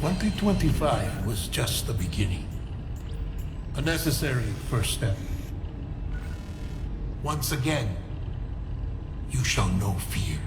2025 was just the beginning. A necessary first step. Once again, you shall know fear.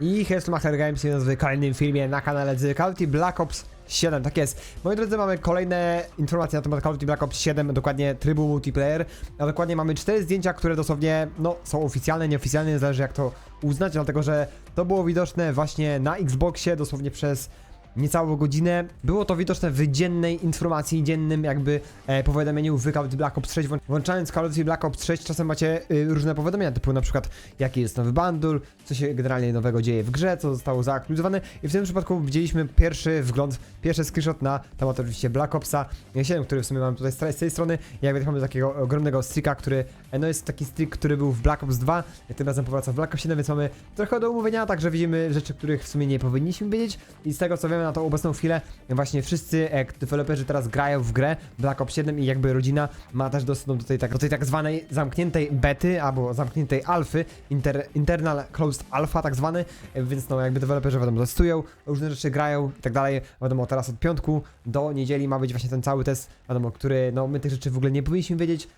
I Hellmacher Games jest w kolejnym filmie na kanale z Call Black Ops 7, tak jest. Moi drodzy, mamy kolejne informacje na temat Call of Duty Black Ops 7, dokładnie trybu multiplayer, a dokładnie mamy cztery zdjęcia, które dosłownie, no, są oficjalne, nieoficjalne, zależy jak to uznać, dlatego że to było widoczne właśnie na Xboxie, dosłownie przez niecałą godzinę. Było to widoczne w dziennej informacji, dziennym jakby e, powiadomieniu w Call of Duty Black Ops 6. Włą- Włączając Call of Duty Black Ops 6 czasem macie y, różne powiadomienia, typu na przykład jaki jest nowy bundle, co się generalnie nowego dzieje w grze, co zostało zaaktualizowane i w tym przypadku widzieliśmy pierwszy wgląd, pierwszy screenshot na temat oczywiście Black Opsa 7, który w sumie mam tutaj z tej strony. Jak widać mamy takiego ogromnego streaka, który, e, no jest taki streak, który był w Black Ops 2, tym razem powraca w Black Ops 7, więc mamy trochę do omówienia, także widzimy rzeczy, których w sumie nie powinniśmy wiedzieć i z tego co wiemy na tą obecną chwilę, właśnie wszyscy e, deweloperzy teraz grają w grę Black Ops 7 i jakby rodzina ma też dostęp do tej, tak, do tej tak zwanej zamkniętej bety, albo zamkniętej alfy, inter, internal closed alpha tak zwany, e, więc no jakby deweloperzy wiadomo testują, różne rzeczy grają i tak dalej, wiadomo teraz od piątku do niedzieli ma być właśnie ten cały test, wiadomo, który no my tych rzeczy w ogóle nie powinniśmy wiedzieć,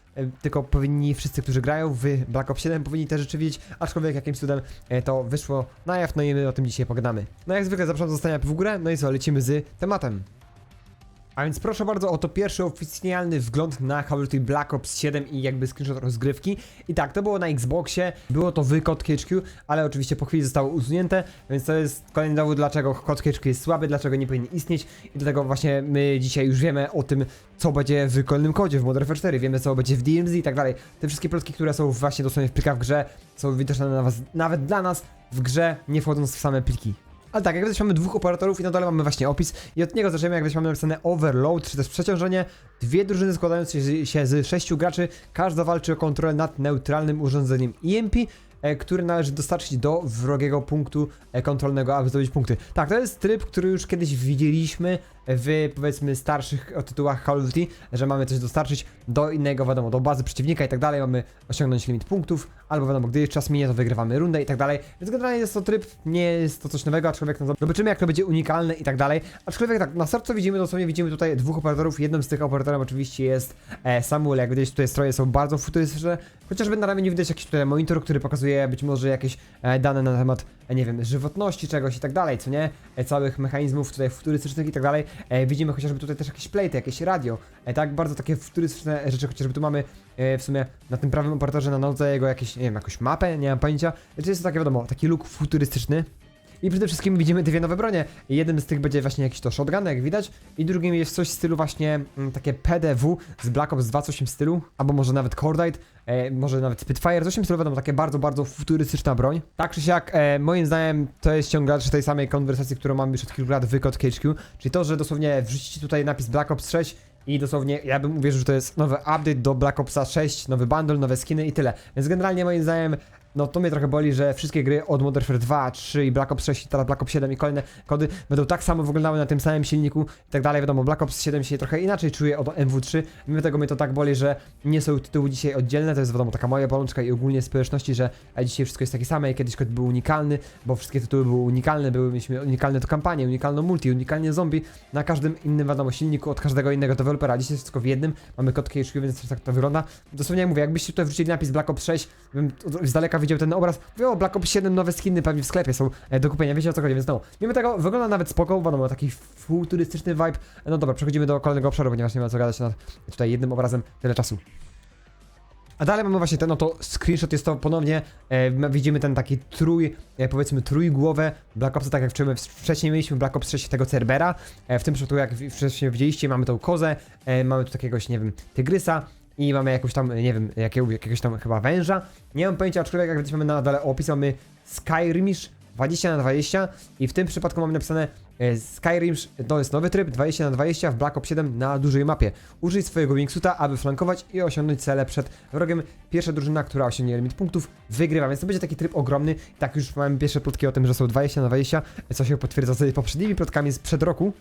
tylko powinni wszyscy, którzy grają w Black Ops 7 powinni te rzeczy wiedzieć, aczkolwiek jakimś cudem e, to wyszło na jaw, no i my o tym dzisiaj pogadamy. No jak zwykle zapraszam do zostania w górę, no i co, lecimy z tematem. A więc proszę bardzo, oto pierwszy oficjalny wgląd na Call of Duty Black Ops 7 i jakby screenshot rozgrywki. I tak, to było na Xboxie, było to w kod HQ, ale oczywiście po chwili zostało usunięte, więc to jest kolejny dowód, dlaczego kod HQ jest słaby, dlaczego nie powinien istnieć i dlatego właśnie my dzisiaj już wiemy o tym, co będzie w kolejnym kodzie w Modern Warfare 4, wiemy co będzie w DMZ i tak dalej. Te wszystkie plotki, które są właśnie dosłownie w plikach w grze, są widoczne na was, nawet dla nas w grze, nie wchodząc w same pliki. Ale tak, jak widać mamy dwóch operatorów i na dole mamy właśnie opis i od niego zaczniemy, jak widać mamy napisane overload, czy też przeciążenie. Dwie drużyny składające się- z sześciu graczy, każda walczy o kontrolę nad neutralnym urządzeniem EMP, e, który należy dostarczyć do wrogiego punktu e, kontrolnego, aby zdobyć punkty. Tak, to jest tryb, który już kiedyś widzieliśmy w powiedzmy starszych tytułach Call of Duty, że mamy coś dostarczyć do innego, wiadomo, do bazy przeciwnika i tak dalej, mamy osiągnąć limit punktów, albo wiadomo, gdy czas minie, to wygrywamy rundę i tak dalej, więc generalnie jest to tryb, nie jest to coś nowego, aczkolwiek no, zobaczymy jak to będzie unikalne i tak dalej, aczkolwiek tak, na sercu widzimy dosłownie, widzimy tutaj dwóch operatorów, jednym z tych operatorów oczywiście jest e, Samuel, jak widać tutaj stroje są bardzo futurystyczne, chociażby na ramieniu widać jakiś tutaj monitor, który pokazuje być może jakieś e, dane na temat, nie wiem, żywotności czegoś i tak dalej, co nie, e, całych mechanizmów tutaj futurystycznych i tak dalej, e, widzimy chociażby tutaj też jakieś plate, jakieś radio, e, tak, bardzo takie futurystyczne rzeczy, chociażby tu mamy e, w sumie na tym prawym operatorze na nodze jego jakieś, nie wiem, jakąś mapę, nie mam pojęcia, czy jest to takie wiadomo, taki look futurystyczny, i przede wszystkim widzimy dwie nowe bronie. Jednym z tych będzie właśnie jakiś to shotgun, jak widać, i drugim jest coś w stylu właśnie mm, takie PDW z Black Ops 2, coś w stylu, albo może nawet Cordite, e, może nawet Spitfire, coś w tym stylu, wiadomo, takie bardzo, bardzo futurystyczna broń. Tak czy siak, e, moim zdaniem to jest ciąglacz tej samej konwersacji, którą mamy już od kilku lat w Code HQ, czyli to, że dosłownie wrzucicie tutaj napis Black Ops 6 i dosłownie ja bym uwierzył, że to jest nowy update do Black Opsa 6, nowy bundle, nowe skiny i tyle. Więc generalnie moim zdaniem no to mnie trochę boli, że wszystkie gry od Modern Warfare 2, 3 i Black Ops 6 i teraz Black Ops 7 i kolejne kody będą tak samo wyglądały na tym samym silniku i tak dalej. Wiadomo, Black Ops 7 się trochę inaczej czuje od MW3. Mimo tego mnie to tak boli, że nie są tytuły dzisiaj oddzielne. To jest wiadomo taka moja bolączka i ogólnie społeczności, że dzisiaj wszystko jest takie same kiedyś kod był unikalny, bo wszystkie tytuły były unikalne, były mieliśmy unikalne to kampanie, unikalną multi, unikalnie zombie na każdym innym wiadomo silniku od każdego innego dewelopera. Dzisiaj wszystko w jednym, mamy kod HQ, więc tak to wygląda. Dosłownie jak mówię, jakbyście tutaj wrzucili napis Black Ops 6, bym z daleka widział ten obraz, mówię, Black Ops 7 nowe skiny pewnie w sklepie są e, do kupienia, wiecie o co chodzi, więc no, mimo tego wygląda nawet spoko, wiadomo, taki futurystyczny vibe. No dobra, przechodzimy do kolejnego obszaru, ponieważ nie ma co gadać nad tutaj jednym obrazem. Tyle czasu. A dalej mamy właśnie ten oto screenshot, jest to ponownie, e, my widzimy ten taki trój, e, powiedzmy trójgłowę Black Opsa, tak jak wczoraj- wcześniej mieliśmy Black Ops 6 tego Cerbera, e, w tym przypadku jak wcześniej widzieliście mamy tą kozę, e, mamy tu takiegoś, nie wiem, tygrysa i mamy jakąś tam, nie wiem, jakiego, jakiegoś tam chyba węża, nie mam pojęcia, aczkolwiek jak widzimy na dole opis mamy Skyrimish 20 na 20 i w tym przypadku mamy napisane Skyrim to jest nowy tryb 20 na 20 w Black Ops 7 na dużej mapie. Użyj swojego wingsuita, aby flankować i osiągnąć cele przed wrogiem. Pierwsza drużyna, która osiągnie limit punktów, wygrywa, więc to będzie taki tryb ogromny. Tak już mamy pierwsze plotki o tym, że są 20 na 20, co się potwierdza z poprzednimi plotkami sprzed roku,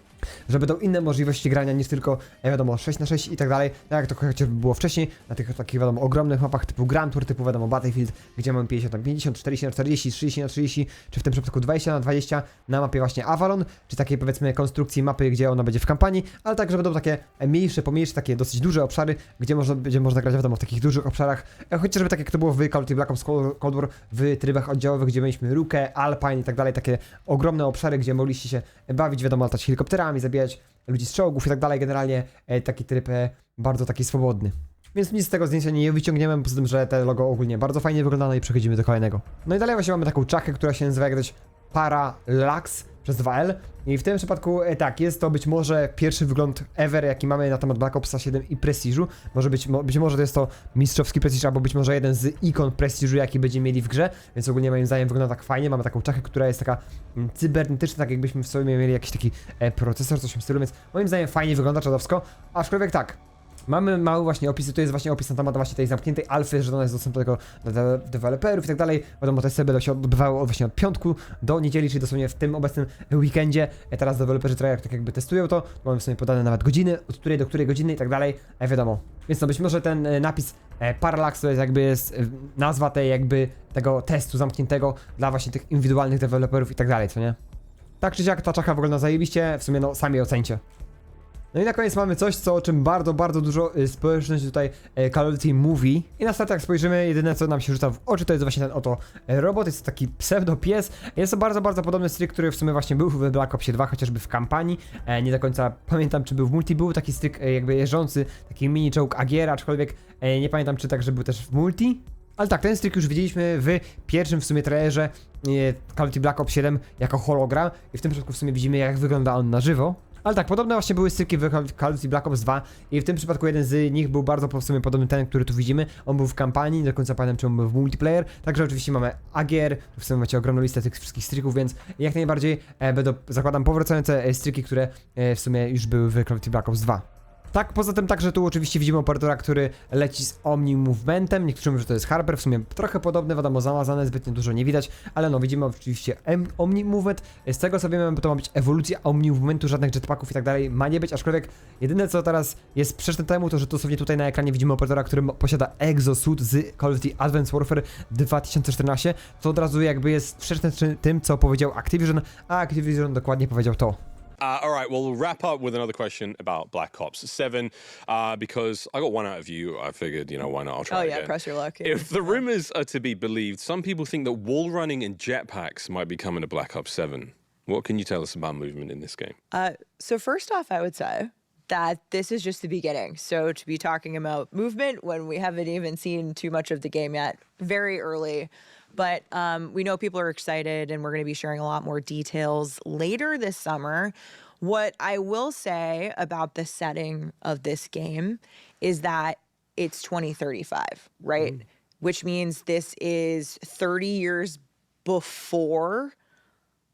że będą inne możliwości grania niż tylko, e, wiadomo, 6 na 6 i tak dalej, tak jak to chociażby było wcześniej, na tych takich, wiadomo, ogromnych mapach typu Grand Tour, typu, wiadomo, Battlefield, gdzie mamy 50 na 50, 40 na 40, 30 na 30, czy w tym przypadku 20 na 20 na mapie właśnie Avalon, czy takiej powiedzmy konstrukcji mapy, gdzie ona będzie w kampanii, ale także będą takie mniejsze, pomniejsze, takie dosyć duże obszary, gdzie można, będzie można grać wiadomo w takich dużych obszarach, e, chociażby tak jak to było w Call of Duty Black Ops Cold War w trybach oddziałowych, gdzie mieliśmy Rukę, Alpine i tak dalej, takie ogromne obszary, gdzie mogliście się bawić, wiadomo, latać helikopterami, zabijać ludzi z czołgów i tak dalej, generalnie e, taki tryb e, bardzo taki swobodny. Więc nic z tego zdjęcia nie wyciągniemy, poza tym, że te logo ogólnie bardzo fajnie wygląda, no i przechodzimy do kolejnego. No i dalej właśnie mamy taką czachę, która się nazywa jak Parallax przez 2L. I w tym przypadku e, tak, jest to być może pierwszy wygląd ever, jaki mamy na temat Black Opsa 7 i Prestiżu. Może być, mo, być może to jest to mistrzowski Prestiż, albo być może jeden z ikon Prestiżu, jaki będziemy mieli w grze, więc ogólnie moim zdaniem wygląda tak fajnie. Mamy taką czachę, która jest taka mm, cybernetyczna, tak jakbyśmy w sobie mieli jakiś taki e, procesor, coś w tym stylu, więc moim zdaniem fajnie wygląda czadowsko. Aczkolwiek tak, Mamy mały właśnie opis, to jest właśnie opis na temat właśnie tej zamkniętej alfy, że ona jest dostępna tylko dla de deweloperów i tak dalej. Wiadomo, te sobie będą się odbywały od właśnie od piątku do niedzieli, czyli dosłownie w tym obecnym weekendzie. E, Teraz deweloperzy trochę tak jakby testują to, mamy w sumie podane nawet godziny, od której do której godziny i tak dalej, e, wiadomo. Więc no być może ten e, napis Parallax to jest jakby jest nazwa tej jakby tego testu zamkniętego dla właśnie tych indywidualnych deweloperów i tak dalej, co nie? Tak czy siak ta czacha wygląda zajebiście, w sumie no sami ocencie. No i na koniec mamy coś, co o czym bardzo, bardzo dużo y, społeczność tutaj e, Call of Duty mówi. I na start jak spojrzymy, jedyne co nam się rzuca w oczy to jest właśnie ten oto e, robot, jest to taki pseudo pies. Jest to bardzo, bardzo podobny stryk, który w sumie właśnie był w Black Opsie 2, chociażby w kampanii. E, nie do końca pamiętam czy był w multi, był taki stryk jakby jeżdżący, taki mini czołg Agiera, aczkolwiek nie pamiętam czy także był też w multi. Ale tak, ten stryk już widzieliśmy w pierwszym w sumie trailerze Call of Duty Black Ops 7 jako hologram i w tym przypadku w sumie widzimy jak wygląda on na żywo. Ale tak, podobne właśnie były stryki w Call of Duty Black Ops 2 i w tym przypadku jeden z nich był bardzo po- sumie podobny ten, który tu widzimy. On był w kampanii, nie do końca pamiętam czy on był w multiplayer. Także oczywiście mamy Agier, w sumie macie ogromną listę tych wszystkich stryków, więc jak najbardziej e, będą, zakładam, powracające e, stryki, które e, w sumie już były w Call of Duty Black Ops 2. Tak, poza tym także tu oczywiście widzimy operatora, który leci z Omni Movementem. Niektórzy mówią, że to jest Harper, w sumie trochę podobne, wiadomo, zamazane, zbytnio dużo nie widać, ale no widzimy oczywiście M Omni Movement. Z tego co wiemy, to ma być ewolucja Omni Movementu, żadnych jetpacków i tak dalej ma nie być, aczkolwiek jedyne co teraz jest sprzeczne temu, to że dosłownie tutaj na ekranie widzimy operatora, który posiada exosuit z Call of Duty Advanced Warfare 2014, to od razu jakby jest sprzeczne tym, co powiedział Activision, a Activision dokładnie powiedział to. Uh, all right, well, we'll wrap up with another question about Black Ops 7 uh, because I got one out of you. I figured, you know, why not? I'll try Oh yeah, again. press your luck. If the rumors are to be believed, some people think that wall running and jetpacks might be coming to Black Ops 7. What can you tell us about movement in this game? Uh, so first off, I would say that this is just the beginning. So to be talking about movement when we haven't even seen too much of the game yet, very early. But um, we know people are excited, and we're going to be sharing a lot more details later this summer. What I will say about the setting of this game is that it's 2035, right? Which means this is 30 years before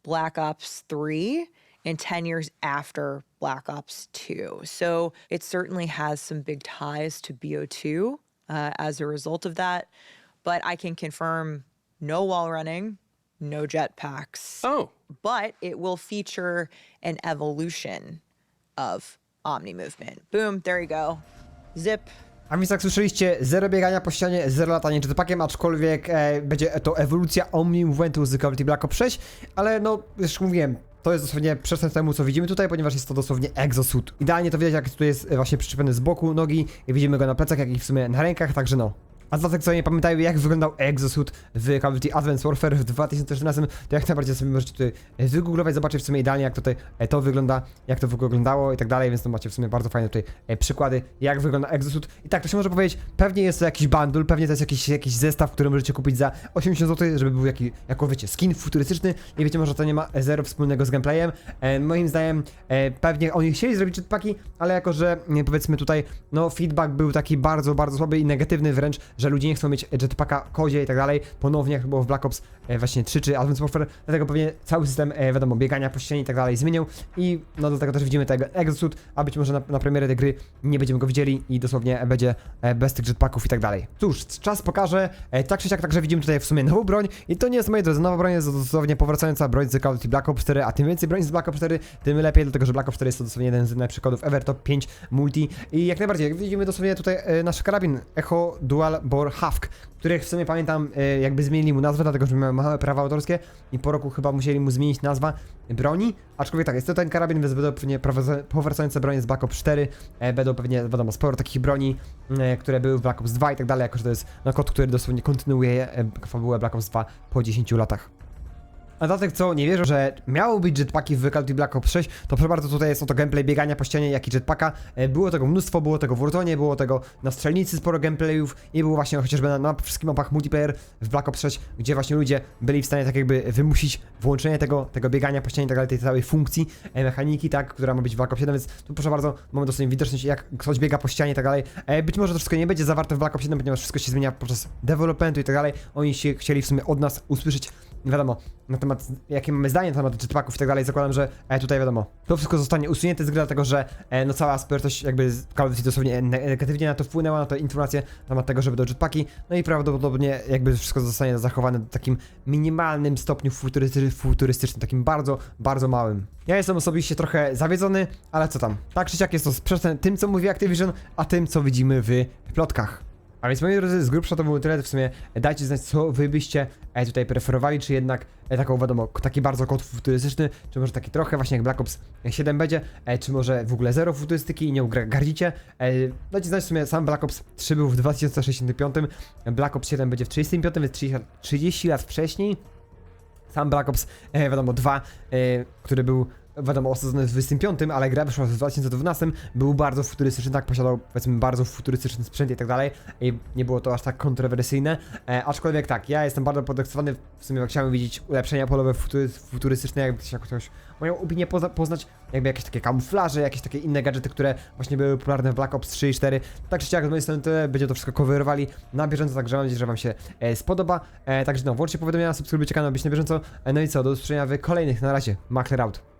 Black Ops 3 and 10 years after Black Ops 2. So it certainly has some big ties to BO2 uh, as a result of that. But I can confirm no wall running, no jetpacks, Oh, but it will feature an evolution of Omni movement. Boom, there you go. Zip. A więc jak słyszeliście, zero biegania po ścianie, zero latania jetpackiem, aczkolwiek e, będzie to ewolucja Omni Movementu z Call of Duty Black Ops 6, ale no, już mówiłem, to jest dosłownie przeszczep temu, co widzimy tutaj, ponieważ jest to dosłownie exosuit. Idealnie to widać, jak tutaj jest e, właśnie przyczepiony z boku nogi, widzimy go na plecach, jak i w sumie na rękach, także no. A dla tych, co nie pamiętają, jak wyglądał Exosuit w Call of Duty Advanced Warfare w 2014, to jak najbardziej sobie możecie tutaj wygooglować, zobaczyć w sumie idealnie, jak tutaj e, to wygląda, jak to wyglądało i tak dalej, więc to macie w sumie bardzo fajne tutaj e, przykłady, jak wygląda Exosuit. I tak, to się może powiedzieć, pewnie jest to jakiś bundle, pewnie to jest jakiś, jakiś zestaw, który możecie kupić za 80 zł, żeby był jaki, jako wiecie, skin futurystyczny i wiecie, może to nie ma zero wspólnego z gameplayem. E, moim zdaniem, e, pewnie oni chcieli zrobić jetpacki, ale jako, że nie, powiedzmy tutaj, no feedback był taki bardzo, bardzo słaby i negatywny wręcz, że ludzie nie chcą mieć jetpacka kozie i tak dalej, ponownie jak było w Black Ops e, właśnie 3 czy Advanced Warfare, dlatego pewnie cały system, e, wiadomo, biegania po ścianie i tak dalej zmienił i no dlatego też widzimy tego Exosuit, a być może na, na premierę tej gry nie będziemy go widzieli i dosłownie będzie e, bez tych jetpacków i tak dalej. Cóż, czas pokaże, tak czy siak także widzimy tutaj w sumie nową broń. I to nie jest, moi drodzy, nowa broń, jest dosłownie powracająca broń z Call of Duty Black Ops 4, a tym więcej broń z Black Ops 4, tym lepiej, dlatego że Black Ops 4 jest to dosłownie jeden z najlepszych kodów ever, top 5 multi. I jak najbardziej, jak widzimy dosłownie tutaj nasz karabin Echo Dual Harbor Hawk, których w sumie pamiętam e, jakby zmienili mu nazwę, dlatego że miał małe prawa autorskie i po roku chyba musieli mu zmienić nazwę broni, aczkolwiek tak, jest to ten karabin, więc będą pewnie powracające bronie z Black Ops 4, e, będą pewnie, wiadomo, sporo takich broni, e, które były w Black Ops 2 i tak dalej, jako że to jest no, kod, który dosłownie kontynuuje fabułę Black Ops 2 po 10 latach. A tych, co nie wierzą, że miało być jetpacki w Duty Black Ops 6, to proszę bardzo, tutaj jest oto gameplay biegania po ścianie, jak i jetpacka. E, Było tego mnóstwo, było tego w Warzone, było tego na strzelnicy sporo gameplayów i było właśnie chociażby na, na wszystkich mapach multiplayer w Black Ops 6, gdzie właśnie ludzie byli w stanie tak jakby wymusić włączenie tego, tego biegania po ścianie i tak dalej, tej całej funkcji, e, mechaniki, tak, która ma być w Black Ops 7, więc tu proszę bardzo, mamy dosyć widoczność, jak ktoś biega po ścianie i tak dalej. E, Być może to wszystko nie będzie zawarte w Black Ops 7, ponieważ wszystko się zmienia podczas developmentu i tak dalej. Oni się chcieli w sumie od nas usłyszeć wiadomo, na temat, jakie mamy zdanie na temat jetpacków i tak dalej, zakładam, że e, tutaj wiadomo, to wszystko zostanie usunięte z gry, dlatego że e, no cała społeczność jakby z dosłownie ne- negatywnie na to wpłynęła, na to informacje na temat tego, żeby do jetpacki, no i prawdopodobnie jakby wszystko zostanie zachowane w takim minimalnym stopniu futurystycznym, takim bardzo, bardzo małym. Ja jestem osobiście trochę zawiedzony, ale co tam, tak czy siak jest to sprzeczne tym, co mówi Activision, a tym, co widzimy w plotkach. A więc moi drodzy, z grubsza to było tyle, w sumie dajcie znać, co wy byście e, tutaj preferowali, czy jednak e, taką, wiadomo, taki bardzo kod futurystyczny, czy może taki trochę właśnie jak Black Ops 7 będzie, e, czy może w ogóle zero futurystyki i gra- gardzicie. Dajcie znać w sumie, sam Black Ops 3 był w 2065, Black Ops 7 będzie w 35, więc 30, 30 lat wcześniej. Sam Black Ops, wiadomo, 2, e, który był, wiadomo, osadzony w 25, ale gra wyszła w 2012, był bardzo futurystyczny, tak, posiadał, powiedzmy, bardzo futurystyczny sprzęt i tak dalej, i nie było to aż tak kontrowersyjne, e, aczkolwiek tak, ja jestem bardzo podekscytowany, w sumie chciałem widzieć ulepszenia polowe futury, futurystyczne, jakby ktoś, jak moją opinię poznać, jakby jakieś takie kamuflaże, jakieś takie inne gadżety, które właśnie były popularne w Black Ops 3 i 4, tak czy siak z mojej strony tyle, będzie to wszystko coverowali na bieżąco, także mam nadzieję, że wam się e, spodoba, e, także no, włączcie powiadomienia, subskrybujcie kanał, byście na bieżąco, e, no i co, do usłyszenia w kolejnych, na razie, Makler out.